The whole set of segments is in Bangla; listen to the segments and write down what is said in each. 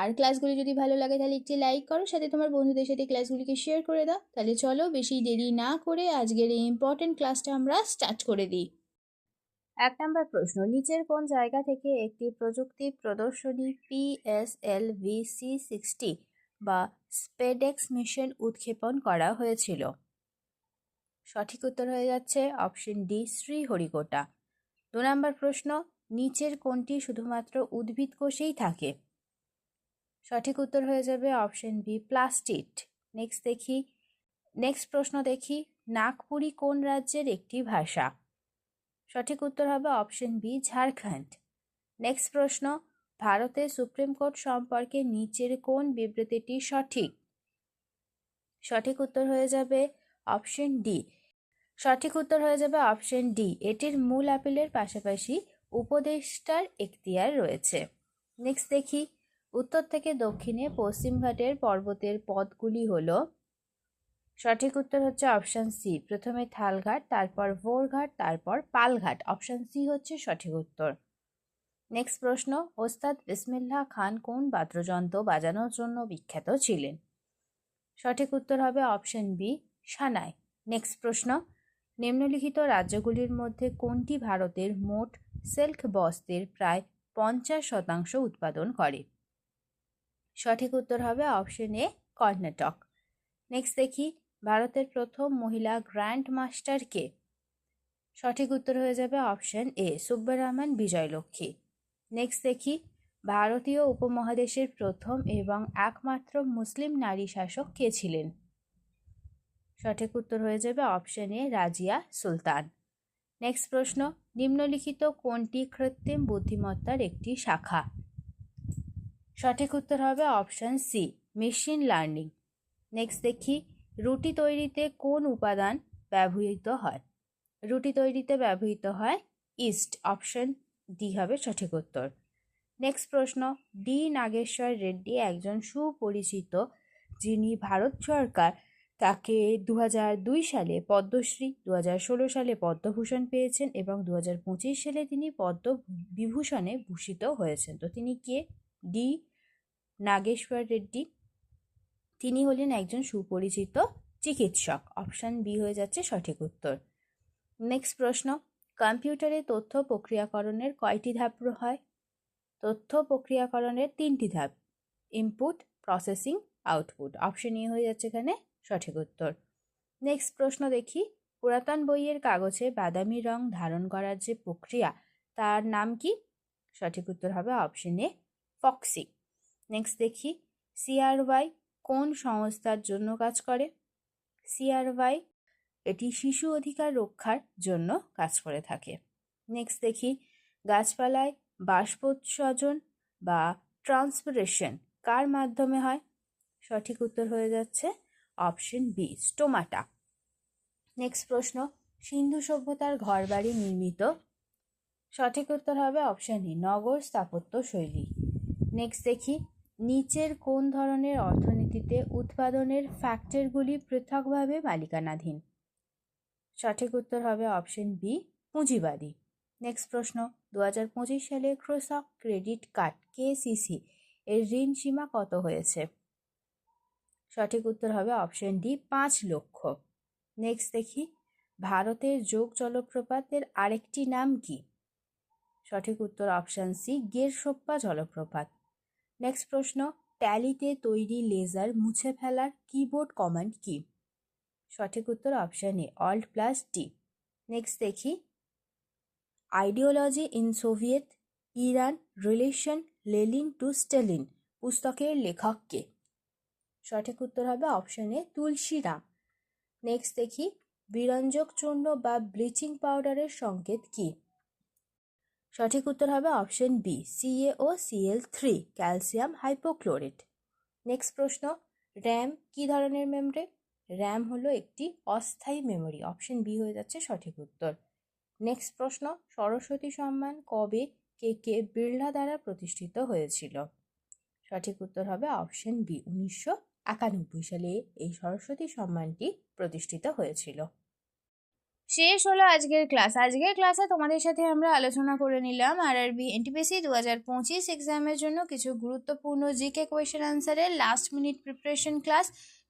আর ক্লাসগুলি যদি ভালো লাগে তাহলে একটি লাইক করো, সাথে তোমার বন্ধুদের সাথে ক্লাসগুলিকে শেয়ার করে দাও। তাহলে চলো বেশি দেরি না করে আজকের এই ইম্পর্টেন্ট ক্লাসটা আমরা স্টার্ট করে দিই। এক নম্বর প্রশ্ন, নিচের কোন জায়গা থেকে একটি প্রযুক্তি প্রদর্শনী পিএসএল ভিসি সিক্সটি বা স্পেডেক্স মিশন উৎক্ষেপণ করা হয়েছিল? সঠিক উত্তর হয়ে যাচ্ছে অপশন ডি শ্রীহরিকোটা। দু নম্বর প্রশ্ন, নিচের কোনটি শুধুমাত্র উদ্ভিদ কোষেই থাকে? সঠিক উত্তর হয়ে যাবে অপশন বি, প্লাস্টিড। নেক্সট দেখি নেক্সট প্রশ্ন দেখি, নাগপুরি কোন রাজ্যের একটি ভাষা? সঠিক উত্তর হবে অপশন বি, ঝাড়খণ্ড। নেক্সট প্রশ্ন ভারতের সুপ্রিম কোর্ট সম্পর্কে নিচের কোন বিবৃতিটি সঠিক? সঠিক উত্তর হয়ে যাবে অপশন ডি। সঠিক উত্তর হয়ে যাবে অপশন ডি। এটির মূল আপিলের পাশাপাশি উপদেষ্টার এখতিয়ার রয়েছে। নেক্সট দেখি উত্তর থেকে দক্ষিণে পশ্চিমঘাটের পর্বতের পথগুলি হল, সঠিক উত্তর হচ্ছে অপশান সি প্রথমে থালঘাট, তারপর ভোরঘাট, তারপর পালঘাট। অপশান সি হচ্ছে সঠিক উত্তর। নেক্সট প্রশ্ন, ওস্তাদ বিসমিল্লাহ খান কোন বাদ্যযন্ত্র বাজানোর জন্য বিখ্যাত ছিলেন? সঠিক উত্তর হবে অপশন বি সানাই। নেক্সট প্রশ্ন, নিম্নলিখিত রাজ্যগুলির মধ্যে কোনটি ভারতের মোট সিল্ক বস্ত্রের প্রায় পঞ্চাশ শতাংশ উৎপাদন করে? সঠিক উত্তর হবে অপশন এ কর্ণাটক নেক্সট দেখি, ভারতের প্রথম মহিলা গ্র্যান্ড মাস্টার কে। সঠিক উত্তর হয়ে যাবে option A Subbaraman Vijayalakshmi. Next দেখি, ভারতীয় উপমহাদেশের প্রথম এবং একমাত্র মুসলিম নারী শাসক কে ছিলেন? সঠিক উত্তর হয়ে যাবে option A Razia Sultan. Next প্রশ্ন, নিম্নলিখিত কোনটি কৃত্রিম বুদ্ধিমত্তার একটি শাখা? সঠিক উত্তর হবে option C machine learning next দেখি, রুটি তৈরিতে কোন উপাদান ব্যবহৃত হয়? রুটি তৈরিতে ব্যবহৃত হয় ইস্ট অপশন ডি হবে সঠিক উত্তর. নেক্সট প্রশ্ন ডি নাগেশ্বর রেড্ডি একজন সুপরিচিত যিনি ভারত সরকার, তাকে দু দুই সালে পদ্মশ্রী দু ষোলো সালে পদ্মভূষণ পেয়েছেন এবং দু সালে তিনি পদ্ম বিভূষণে ভূষিত হয়েছেন। তো তিনি কে? ডি নাগেশ্বর রেড্ডি। তিনি হলেন একজন সুপরিচিত চিকিৎসক। অপশান বি হয়ে যাচ্ছে সঠিক উত্তর। নেক্সট প্রশ্ন, কম্পিউটারে তথ্য প্রক্রিয়াকরণের কয়টি ধাপ হয়? তথ্য প্রক্রিয়াকরণের তিনটি ধাপ input processing output option E হয়ে যাচ্ছে এখানে সঠিক উত্তর। নেক্সট প্রশ্ন দেখি, পুরাতন বইয়ের কাগজে বাদামি রং ধারণ করার যে প্রক্রিয়া, তার নাম কি? সঠিক উত্তর হবে অপশন এ ফক্সি। নেক্সট দেখি সিআরওয়াই কোন সংস্থার জন্য কাজ করে? সিআরওয়াই এটি শিশু অধিকার রক্ষার জন্য কাজ করে থাকে। নেক্সট দেখি, গাছপালায় বাষ্পোৎসর্জন বা ট্রান্সপিরেশন কার মাধ্যমে হয়? সঠিক উত্তর হয়ে যাচ্ছে অপশন বি, স্টোমাটা। নেক্সট প্রশ্ন, সিন্ধু সভ্যতার ঘরবাড়ি নির্মিত? সঠিক উত্তর হবে অপশন ই নগর স্থাপত্য শৈলী। নেক্সট দেখি। নিচের কোন ধরনের অর্থনীতিতে উৎপাদনের ফ্যাক্টরগুলি পৃথকভাবে মালিকানাধীন? সঠিক উত্তর হবে অপশন বি পুঁজিবাদী। নেক্সট প্রশ্ন দু হাজার পঁচিশ সালে কৃষক ক্রেডিট কার্ড কেসিসি এর ঋণ সীমা কত হয়েছে? সঠিক উত্তর হবে অপশন ডি পাঁচ লক্ষ। নেক্সট দেখি, ভারতের যোগ জলপ্রপাতের আরেকটি নাম কি? সঠিক উত্তর অপশান সি গেরসোপ্পা জলপ্রপাত। নেক্সট প্রশ্ন ট্যালিতে তৈরি লেজার মুছে ফেলার কিবোর্ড কমান্ড কি? সঠিক উত্তর option A Alt plus D next দেখি ideology in Soviet Iran relation Lenin to Stalin পুস্তকের লেখককে সঠিক উত্তর হবে অপশন এ তুলসীরাম. নেক্সট দেখি, বিরঞ্জক চূর্ণ বা ব্লিচিং পাউডারের সংকেত কি? সঠিক উত্তর হবে option B C A O C L three calcium hypochlorite next প্রশ্ন, র্যাম কি ধরনের মেমরি? র্যাম হলো একটি অস্থায়ী মেমরি, অপশন বি হয়ে যাচ্ছে সঠিক উত্তর। নেক্সট প্রশ্ন, সরস্বতী সম্মান কবে কে কে বিড়লা দ্বারা প্রতিষ্ঠিত হয়েছিল? সঠিক উত্তর হবে অপশন বি, উনিশশো একানব্বই সালে এই সরস্বতী সম্মানটি প্রতিষ্ঠিত হয়েছিল। শেষ হলো আজকের ক্লাস। আজকের ক্লাসে তোমাদের সাথে আমরা আলোচনা করে নিলাম আর আর আরবি এনটিপিসি দু হাজার পঁচিশ এক্সামের জন্য কিছু গুরুত্বপূর্ণ জিকে কোয়েশ্চেন আনসারের লাস্ট মিনিট প্রিপারেশন ক্লাস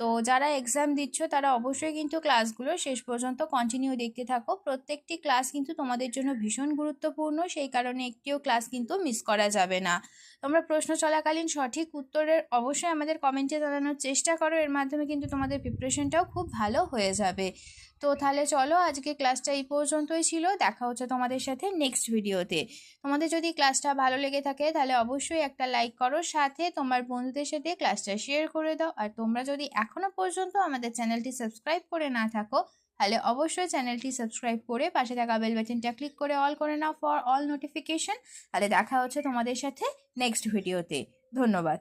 তো যারা এক্সাম দিচ্ছ, তারা অবশ্যই কিন্তু ক্লাসগুলো শেষ পর্যন্ত কন্টিনিউ দেখতে থাকো। প্রত্যেকটি ক্লাস কিন্তু তোমাদের জন্য ভীষণ গুরুত্বপূর্ণ, সেই কারণে একটিও ক্লাস কিন্তু মিস করা যাবে না। তোমরা প্রশ্ন চলাকালীন সঠিক উত্তরের অবশ্যই আমাদের কমেন্টে জানানোর চেষ্টা করো। এর মাধ্যমে কিন্তু তোমাদের প্রিপারেশনটাও খুব ভালো হয়ে যাবে। তো তাহলে চলো আজকে ক্লাসটা এই পর্যন্তই ছিল। দেখা হচ্ছে তোমাদের সাথে নেক্সট ভিডিওতে তোমাদের যদি ক্লাসটা ভালো লেগে থাকে তাহলে অবশ্যই একটা লাইক করো, সাথে তোমার বন্ধুদের সাথে ক্লাসটা শেয়ার করে দাও। আর তোমরা যদি এখনও পর্যন্ত আমাদের চ্যানেলটি সাবস্ক্রাইব করে না থাকো, তাহলে অবশ্যই চ্যানেলটি সাবস্ক্রাইব করে পাশে থাকা বেল বাটনটা ক্লিক করে অল করে নাও ফর অল নোটিফিকেশন তাহলে দেখা হচ্ছে তোমাদের সাথে নেক্সট ভিডিওতে ধন্যবাদ।